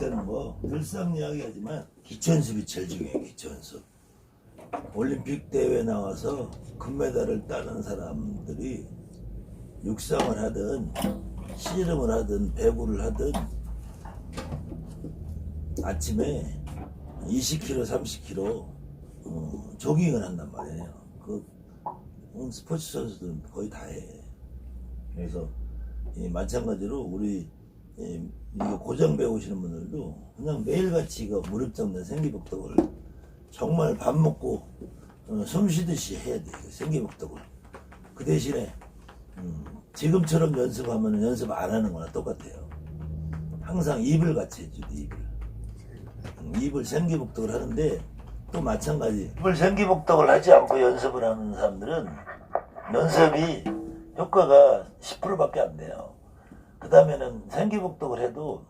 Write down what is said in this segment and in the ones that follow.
때는 뭐 늘상 이야기하지만 기초연습이 제일 중요해요. 기초연습. 올림픽 대회 나와서 금메달을 따는 사람들이 육상을 하든 씨름을 하든 배구를 하든 아침에 20km, 30km 어, 조깅을 한단 말이에요. 그 음, 스포츠 선수들은 거의 다 해. 그래서 이 마찬가지로 우리 이, 이거 고정 배우시는 분들도 그냥 매일같이 이거 무릎 잡는 생기복덕을 정말 밥 먹고 어, 숨 쉬듯이 해야 돼. 이거 생기복덕을. 그 대신에 음, 지금처럼 연습하면 연습 안 하는 거나 똑같아요. 항상 입을 같이 해줘야 돼, 입을. 음, 입을 생기복덕을 하는데 또 마찬가지. 입을 생기복덕을 하지 않고 연습을 하는 사람들은 연습이 효과가 10%밖에 안 돼요. 그 다음에는 생기복덕을 해도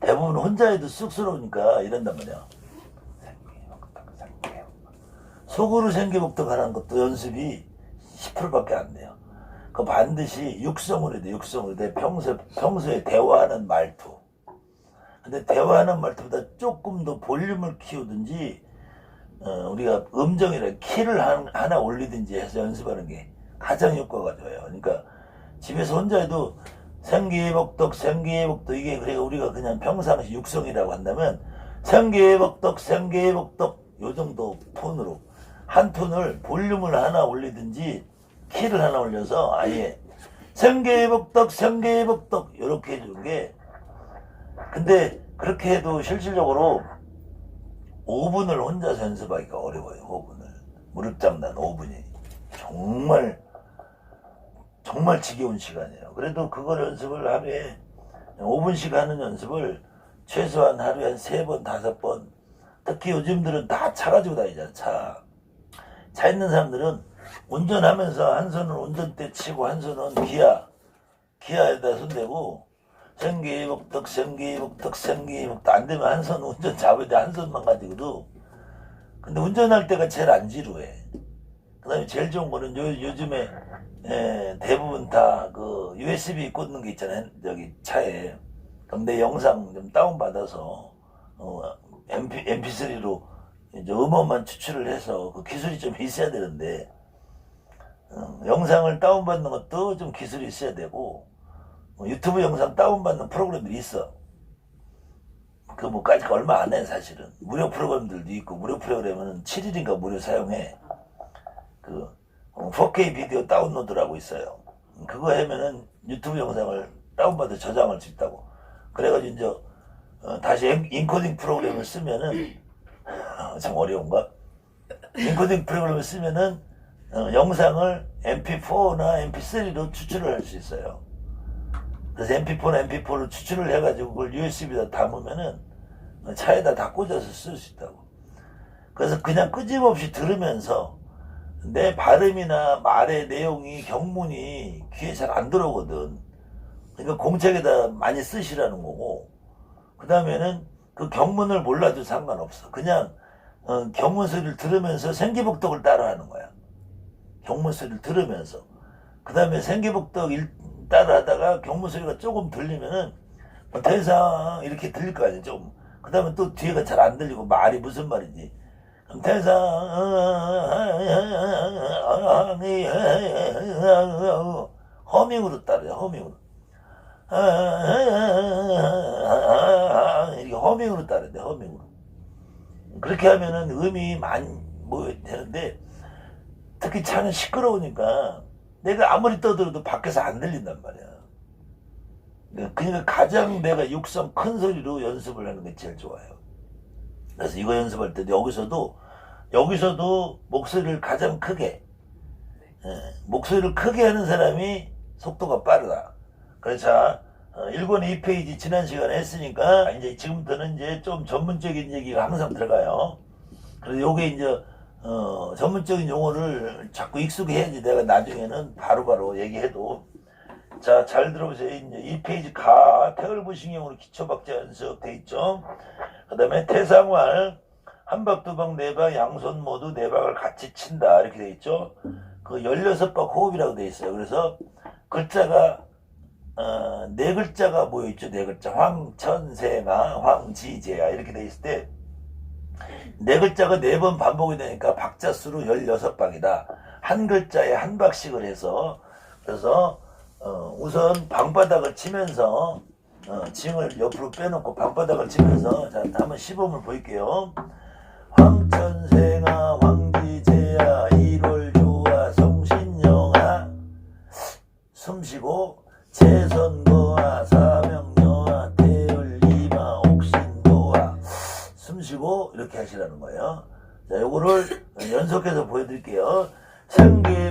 대부분 혼자 해도 쑥스러우니까 이런단 말이야. 생기복덕, 생기복덕. 속으로 생기복덕 하는 것도 연습이 10%밖에 안 돼요. 그 반드시 육성으로 돼, 육성으로. 내 평소, 평소에 대화하는 말투. 근데 대화하는 말투보다 조금 더 볼륨을 키우든지, 어, 우리가 음정이라 키를 한- 하나 올리든지 해서 연습하는 게 가장 효과가 좋아요. 그러니까 집에서 혼자 해도 생기복덕, 생기복덕, 이게 그래 우리가 그냥 평상시 육성이라고 한다면 생기복덕, 생기복덕, 요 정도 톤으로 한 톤을 볼륨을 하나 올리든지 키를 하나 올려서 아예 생계복덕 생계복덕 이렇게 해주는 게 근데 그렇게 해도 실질적으로 5분을 혼자서 연습하기가 어려워요 5분을. 무릎 장난 5분이 정말 정말 지겨운 시간이에요. 그래도 그걸 연습을 하루에 5분씩 하는 연습을 최소한 하루에 한 3번 5번. 특히 요즘들은 다 차 가지고 다니잖아 차. 차 있는 사람들은 운전하면서 한 손은 운전대 치고 한 손은 기아. 기아에다 손대고 생기복덕 생기복덕 생기복덕 안 되면 한 손 운전 잡아야 돼. 한 손만 가지고도. 근데 운전할 때가 제일 안 지루해. 그 다음에 제일 좋은 거는 요, 요즘에 에, 대부분 다 그 USB 꽂는 게 있잖아요 저기 차에 내 영상 좀 다운받아서 어, MP, MP3로 이제 음원만 추출을 해서 그 기술이 좀 있어야 되는데 어, 영상을 다운받는 것도 좀 기술이 있어야 되고 어, 유튜브 영상 다운받는 프로그램들이 있어. 그 뭐까지 얼마 안 해 사실은 무료 프로그램들도 있고 무료 프로그램은 7일인가 무료 사용해. 그 어, 4K 비디오 다운로드라고 있어요. 그거 하면은 유튜브 영상을 다운받아 저장할 수 있다고. 그래가지고 이제 어, 다시 엔- 인코딩 프로그램을 쓰면은 어, 참 어려운가? 인코딩 프로그램을 쓰면은 어, 영상을 MP4나 MP3로 추출을 할 수 있어요. 그래서 MP4나 MP4로 추출을 해가지고 그걸 USB에다 담으면은 어, 차에다 다 꽂아서 쓸 수 있다고. 그래서 그냥 끄짐없이 들으면서 내 발음이나 말의 내용이 경문이 귀에 잘 안 들어오거든. 그러니까 공책에다 많이 쓰시라는 거고, 그 다음에는 그 경문을 몰라도 상관없어. 그냥 어, 경문 소리를 들으면서 생기복덕을 따라하는 거야. 경문 소리를 들으면서. 그 다음에 생기복덕 일 따라하다가 경문 소리가 조금 들리면은 뭐 대상 이렇게 들릴 거 아니야, 조금. 그 다음에 또 뒤에가 잘 안 들리고 말이 무슨 말인지. 그럼 대상, 허밍으로 따라해, 허밍으로. 이렇게 허밍으로 돼, 허밍으로. 그렇게 하면은 음이 많이 뭐 되는데 특히 차는 시끄러우니까 내가 아무리 떠들어도 밖에서 안 들린단 말이야. 그러니까 가장 내가 육성 큰 소리로 연습을 하는 게 제일 좋아요. 그래서 이거 연습할 때도 여기서도 여기서도 목소리를 가장 크게 예, 목소리를 크게 하는 사람이 속도가 빠르다. 그래서 어, 1권 2페이지 지난 시간에 했으니까 이제 지금부터는 이제 좀 전문적인 얘기가 항상 들어가요. 그래서 요게 이제 어, 전문적인 용어를 자꾸 익숙해야지 내가 나중에는 바로바로 얘기해도 자 잘 들어보세요. 이제 2페이지 가 태을부신경으로 기초박자 연습 돼 있죠. 그 다음에 태상활 한 박 두 박 네 박 양손 모두 네 박을 같이 친다 이렇게 돼 있죠. 그 16박 호흡이라고 돼 있어요. 그래서 글자가 어, 네 글자가 모여있죠. 네 글자. 황천세가, 황지제야. 이렇게 돼 있을 때, 네 글자가 네 번 반복이 되니까 박자 수로 16박이다. 한 글자에 한 박씩을 해서, 그래서, 어, 우선 방바닥을 치면서, 어, 징을 옆으로 빼놓고 방바닥을 치면서, 자, 한번 시범을 보일게요. 황천생아, 황지제야, 일월 좋아, 성신영아. 숨 쉬고 재선거와 사명여와 태열리마 옥신도와 숨 쉬고 이렇게 하시라는 거예요. 자, 요거를 연속해서 보여드릴게요. 생기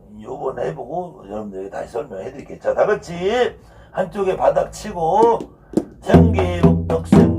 요번 해보고 여러분들에게 다시 설명해 드릴게요. 자, 다 같이 한쪽에 바닥 치고 생기복덕 생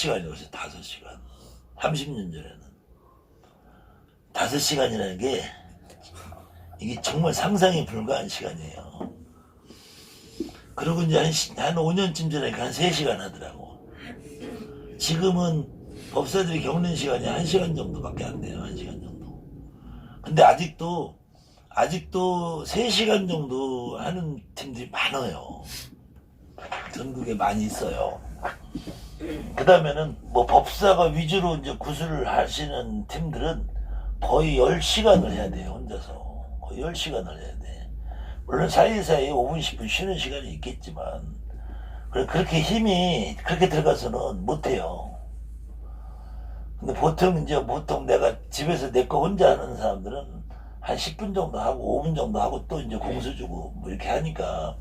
5시간이었어요. 5시간. 30년 전에는. 5시간이라는 게 이게 정말 상상이 불가한 시간이에요. 그러고 이제 한, 시- 한 5년쯤 전에 한 3시간 하더라고. 지금은 법사들이 겪는 시간이 1시간 정도밖에 안 돼요. 1시간 정도. 근데 아직도, 아직도 3시간 정도 하는 팀들이 많아요. 전국에 많이 있어요. 그 다음에는 뭐 법사가 위주로 이제 구술을 하시는 팀들은 거의 10시간을 해야 돼요, 혼자서. 거의 10시간을 해야 돼. 물론 사이사이에 5분, 10분 쉬는 시간이 있겠지만, 그렇게 힘이 그렇게 들어가서는 못해요. 근데 보통 이제 보통 내가 집에서 내 거 혼자 하는 사람들은 한 10분 정도 하고 5분 정도 하고 또 이제 공수 주고 뭐 이렇게 하니까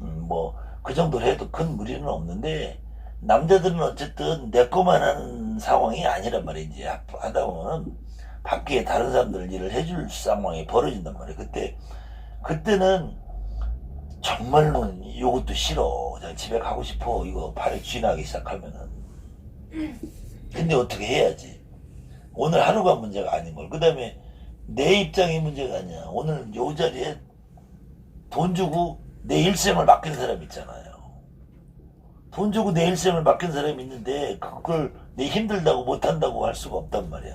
음, 뭐그 정도로 해도 큰 무리는 없는데 남자들은 어쨌든 내 거만 하는 상황이 아니란 말이지 하다 보면 밖에 다른 사람들 일을 해줄 상황이 벌어진단 말이야 그때 그때는 정말로 이것도 싫어. 그냥 집에 가고 싶어. 이거 발에 쥐나기 시작하면은. 근데 어떻게 해야지? 오늘 하루가 문제가 아닌 걸. 그 다음에 내 입장이 문제가 아니야. 오늘 요 자리에 돈 주고 내 일생을 맡긴 사람 있잖아요. 돈 주고 내 일생을 맡긴 사람이 있는데 그걸 내 힘들다고 못한다고 할 수가 없단 말이야.